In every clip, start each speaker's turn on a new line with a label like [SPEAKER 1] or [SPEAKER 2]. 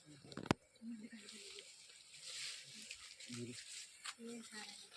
[SPEAKER 1] ಸುಮಾರು ಉಂಟು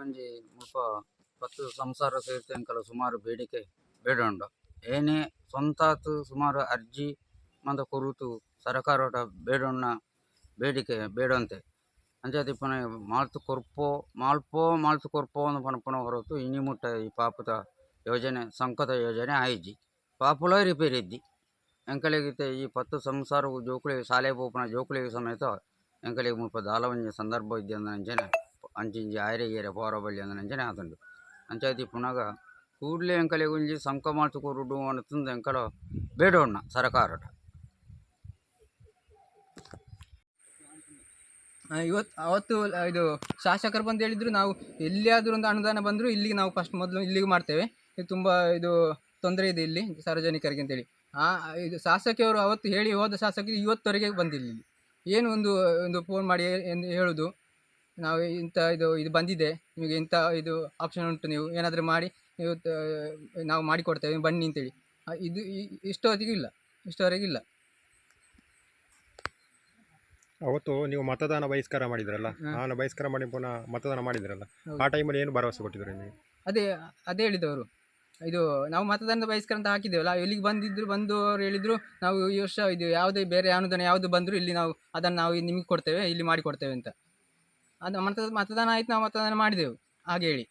[SPEAKER 1] ಒಂಜಿ ಮುಲ್ಪ ಪತ್ತು ಸಂಸಾರ ಸೇರ್ತೆಂಕಲ ಸುಮಾರು ಬೇಡಿಕೆ ಬೇಡ ಉಂಡು. ಏನೇ ಸ್ವಂತಾತು ಸುಮಾರು ಅರ್ಜಿ ಮಂದ ಕೊರುತು ಸರಕಾರಟ ಬೇಡೊನ್ನ ಬೇಡಿಕೆ ಬೇಡಂತೆ ಅಂಚಾದ ಇಪ್ಪನ ಮಾಲ್ತು ಕೊರ್ಪೋ, ಮಾಲ್ಪೋ, ಮಾಲ್ತು ಕೊರ್ಪೋ ಅಂದ್ ಹೊರತು ಇನಿ ಮುಟ್ಟ ಈ ಪಾಪದ ಯೋಜನೆ ಸಂಕತ ಯೋಜನೆ ಆಯ್ಜಿ. ಪಾಪುಲ ರಿಪೇರಿ ಇದ್ದಿ. ಎಂಕಲೆಗಿತ್ತೆ ಈ ಪತ್ತು ಸಂಸಾರ ಜೋಕುಳಿಗೆ ಶಾಲೆ ಪೋಪುನ ಜೋಕುಳಿಗೆ ಸಮೇತ ಎಂಕಲೆಗ್ ಮುಲ್ಪ ದಾಲವಂಜಿ ಸಂದರ್ಭ ಇದ್ದಿ ಅಂಚನೆ ಅಂಚಿಂಜಿ ಆಯ್ರೆಗೇರೆ ಪೋರ ಬಲ್ಲಿ ಅಂದ ನಂಚನೆ ಆತುಂಡು ಅಂಚಾಯ್ತಿ ಪುನಗ ಕೂಡ್ಲೆ ಎಂಕಲೆ ಒಂಜಿ ಸಂಕ ಮಾಲ್ತು ಕೊರುಡು ಅನ್ನತಂದು ಎಂಕಲ ಬೇಡೋಣ್ಣ ಸರಕಾರಟ
[SPEAKER 2] ಇವತ್ತು ಅವತ್ತು ಇದು ಶಾಸಕರು ಬಂದು ಹೇಳಿದ್ರು, ನಾವು ಎಲ್ಲಿಯಾದರೂ ಒಂದು ಅನುದಾನ ಬಂದರೂ ಇಲ್ಲಿಗೆ ನಾವು ಫಸ್ಟ್ ಮೊದಲು ಇಲ್ಲಿಗೆ ಮಾಡ್ತೇವೆ. ಇದು ತುಂಬ ಇದು ತೊಂದರೆ ಇದೆ ಇಲ್ಲಿ ಸಾರ್ವಜನಿಕರಿಗೆ ಅಂತೇಳಿ. ಆ, ಇದು ಶಾಸಕಿಯವರು ಅವತ್ತು ಹೇಳಿ ಹೋದ ಶಾಸಕರು ಇವತ್ತವರೆಗೆ ಬಂದಿಲ್ಲ ಏನು ಒಂದು ಒಂದು ಫೋನ್ ಮಾಡಿ ಎಂದು ಹೇಳೋದು. ನಾವು ಇಂಥ ಇದು ಇದು ಬಂದಿದೆ. ನಿಮಗೆ ಇಂಥ ಇದು ಆಪ್ಷನ್ ಉಂಟು ನೀವು ಏನಾದರೂ ಮಾಡಿ ನೀವು ನಾವು ಮಾಡಿಕೊಡ್ತೇವೆ ಬನ್ನಿ ಅಂತೇಳಿ. ಇದು ಇಷ್ಟೊತ್ತಿಗೂ ಇಲ್ಲ ಇಷ್ಟೋವರೆಗೂ ಇಲ್ಲ.
[SPEAKER 3] ಅವತ್ತು ನೀವು ಮತದಾನ ಬಹಿಷ್ಕಾರ ಮಾಡಿದ್ರಲ್ಲ. ನಾನು ಬಹಿಷ್ಕಾರ ಮಾಡಿ ಪುನಃ ಮತದಾನ ಮಾಡಿದ್ರಲ್ಲ. ಆ ಟೈಮಲ್ಲಿ ಏನು ಭರವಸೆ ಕೊಟ್ಟಿದ್ರು ನೀವು?
[SPEAKER 2] ಅದೇ ಅದೇ ಹೇಳಿದವರು. ಇದು ನಾವು ಮತದಾನದ ಬಹಿಷ್ಕಾರ ಅಂತ ಹಾಕಿದ್ದೇವಲ್ಲ ಇಲ್ಲಿಗೆ ಬಂದಿದ್ರು ಬಂದು ಅವ್ರು ಹೇಳಿದ್ರು ನಾವು ಈ ವರ್ಷ ಇದು ಯಾವುದೇ ಬೇರೆ ಅನುದಾನ ಯಾವುದು ಬಂದರೂ ಇಲ್ಲಿ ನಾವು ಅದನ್ನು ನಾವು ನಿಮಗೆ ಕೊಡ್ತೇವೆ ಇಲ್ಲಿ ಮಾಡಿಕೊಡ್ತೇವೆ ಅಂತ. ಅದು ಮತ ಮತದಾನ ಆಯ್ತು ನಾವು ಮತದಾನ ಮಾಡಿದೆವು. ಹಾಗೆ ಹೇಳಿ.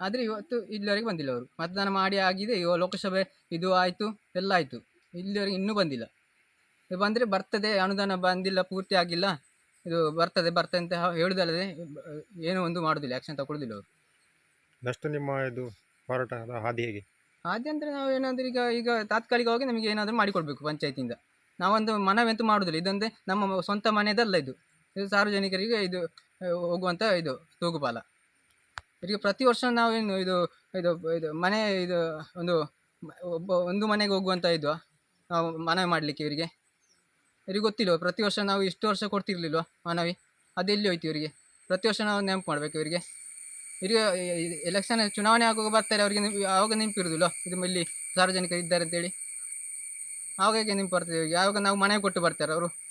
[SPEAKER 2] ಆದರೆ ಇವತ್ತು ಇಲ್ಲಿವರೆಗೆ ಬಂದಿಲ್ಲ ಅವರು. ಮತದಾನ ಮಾಡಿ ಆಗಿದೆ ಇವಾಗ ಲೋಕಸಭೆ ಇದು ಆಯಿತು ಎಲ್ಲ ಆಯಿತು. ಇಲ್ಲಿವರೆಗೆ ಇನ್ನೂ ಬಂದಿಲ್ಲ. ಬಂದರೆ ಬರ್ತದೆ ಅನುದಾನ ಬಂದಿಲ್ಲ ಪೂರ್ತಿ ಆಗಿಲ್ಲ. ಇದು ಬರ್ತದೆ ಬರ್ತದೆ ಅಂತ ಹೇಳುದಲ್ಲದೆ ಏನೂ ಒಂದು ಮಾಡೋದಿಲ್ಲ ಆ್ಯಕ್ಷನ್ ತಗೊಳ್ಳೋದಿಲ್ಲ ಅವರು.
[SPEAKER 3] ನೆಕ್ಸ್ಟ್ ನಿಮ್ಮ ಇದು ಹೋರಾಟದ ಹಾದಿ ಹೇಗೆ?
[SPEAKER 2] ಹಾದಿ ಅಂದರೆ ನಾವು ಏನಾದರೂ ಈಗ ಈಗ ತಾತ್ಕಾಲಿಕವಾಗಿ ನಮಗೆ ಏನಾದರೂ ಮಾಡಿಕೊಡ್ಬೇಕು ಪಂಚಾಯತಿಯಿಂದ. ನಾವೊಂದು ಮನವಿ ಅಂತೂ ಮಾಡೋದಿಲ್ಲ. ಇದೊಂದೇ ನಮ್ಮ ಸ್ವಂತ ಮನೆಯದಲ್ಲ ಇದು. ಇದು ಸಾರ್ವಜನಿಕರಿಗೆ ಇದು ಹೋಗುವಂಥ ಇದು ತೂಗುಪಾಲ. ಇವರಿಗೆ ಪ್ರತಿ ವರ್ಷ ನಾವೇನು ಇದು ಇದು ಇದು ಮನೆ, ಇದು ಒಂದು, ಒಬ್ಬ, ಒಂದು ಮನೆಗೆ ಹೋಗುವಂಥ ಇದು ನಾವು ಮನವಿ ಮಾಡಲಿಕ್ಕೆ ಇವರಿಗೆ. ಇವರಿಗೆ ಗೊತ್ತಿಲ್ಲ ಪ್ರತಿ ವರ್ಷ ನಾವು ಇಷ್ಟು ವರ್ಷ ಕೊಡ್ತಿರ್ಲಿಲ್ವ ಮನವಿ? ಅದೆಲ್ಲಿ ಹೋಯ್ತು ಇವರಿಗೆ? ಪ್ರತಿ ವರ್ಷ ನಾವು ನೆನಪು ಮಾಡಬೇಕು ಇವರಿಗೆ. ಇವರಿಗೆ ಎಲೆಕ್ಷನ್ ಚುನಾವಣೆ ಆಗುವಾಗ ಬರ್ತಾರೆ, ಅವರಿಗೆ ಆವಾಗ ನೆನಪಿರುದಿಲ್ಲ ಇದು ಇಲ್ಲಿ ಸಾರ್ವಜನಿಕರು ಇದ್ದಾರೆ ಅಂತೇಳಿ. ಆವಾಗ ನೆನಪು ಬರ್ತದೆ ಇವರಿಗೆ? ಯಾವಾಗ ನಾವು ಮನೆ ಕೊಟ್ಟು ಬರ್ತಾರೆ ಅವರು.